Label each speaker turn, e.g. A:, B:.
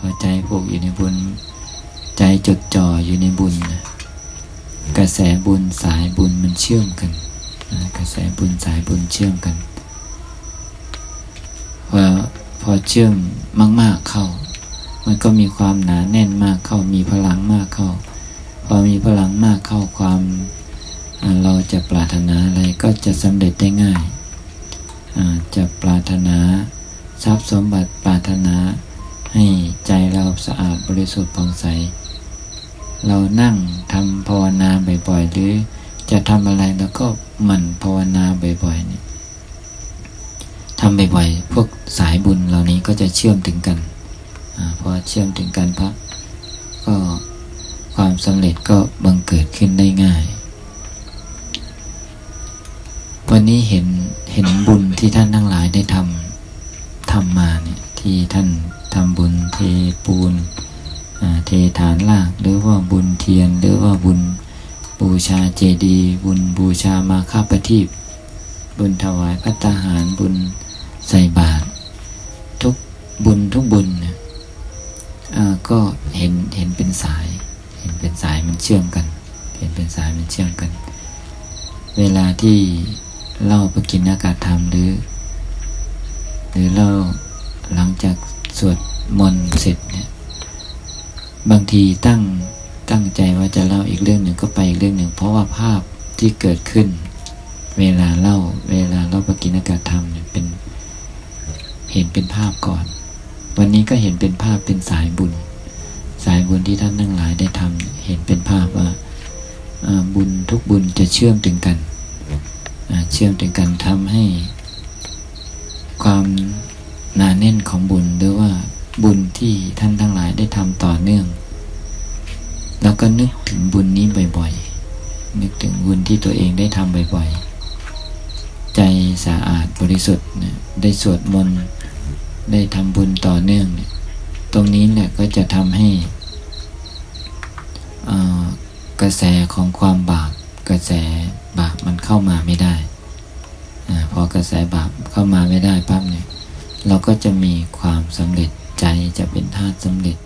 A: หัวใจผูกอยู่ในบุญ ใจจดจ่ออยู่ในบุญนะกระแสบุญสายบุญมันเชื่อมกันนะกระแสบุญสายบุญเชื่อมกันพอพอเชื่อมมาก ๆเข้า มันก็มีความหนาแน่นมากเข้า มีพลังมากเข้า พอมีพลังมากเข้าความเราจะปรารถนาอะไรก็จะสำเร็จได้ง่าย จะปรารถนาทรัพย์สมบัติปรารถนา ให้ใจเราสะอาดบริสุทธิ์ผ่องใส เรานั่งทำภาวนาบ่อยๆ หรือจะทำอะไรแล้วก็หมั่นภาวนาบ่อยๆเนี่ยทำบ่อยๆ พวกสายบุญเหล่านี้ก็จะเชื่อมถึงกันอพอเชื่อมถึงกันพักก็ความสำเร็จก็บังเกิดขึ้นได้ง่าย วันนี้เห็นเห็นบุญที่ท่านทั้งหลายได้ทำทำมาเนี่ย ที่ท่านทำบุญเทปูนเทฐานลากหรือว่าบุญเทียน หรือว่าบุญบูชาเจดีย์บุญบูชามาฆปทีปบุญถวายพัตาหารบุญใส่บาตรทุกบุญทุกบุญเนี่ยอ่าก็เห็นเห็นเป็นสาย เห็นเป็นสายมันเชื่อมกัน เห็นเป็นสายมันเชื่อมกัน เวลาที่เล่าปกินอากาศธรรมหรือ หรือเล่า หลังจากสวดมนต์เสร็จเนี่ยบางทีตั้งตั้งใจว่าจะเล่าอีกเรื่องหนึ่งก็ไปอีกเรื่องหนึ่ง เพราะว่าภาพที่เกิดขึ้น เวลาเล่า เวลาเล่าปกิณกาธรรมเนี่ยเป็นเห็นเป็นภาพก่อน วันนี้ก็เห็นเป็นภาพเป็นสายบุญ สายบุญที่ท่านทั้งหลายได้ทำเห็นเป็นภาพว่าบุญทุกบุญจะเชื่อมถึงกันเชื่อมถึงกันทำให้ความ หนาแน่นของบุญหรือว่าบุญที่ท่านทั้งหลายได้ทำต่อเนื่อง แล้วก็นึกถึงบุญนี้บ่อยๆ นึกถึงบุญที่ตัวเองได้ทำบ่อยๆ ใจสะอาดบริสุทธิ์ได้สวดมนต์ได้ทำบุญต่อเนื่องเนี่ยตรงนี้เนี่ยก็จะทำให้กระแสของความบาปกระแสบาปมันเข้ามาไม่ได้อพอกระแสบาปเข้ามาไม่ได้ปั๊บเนี่ย เราก็จะมีความสำเร็จใจจะเป็นธาตุสำเร็จ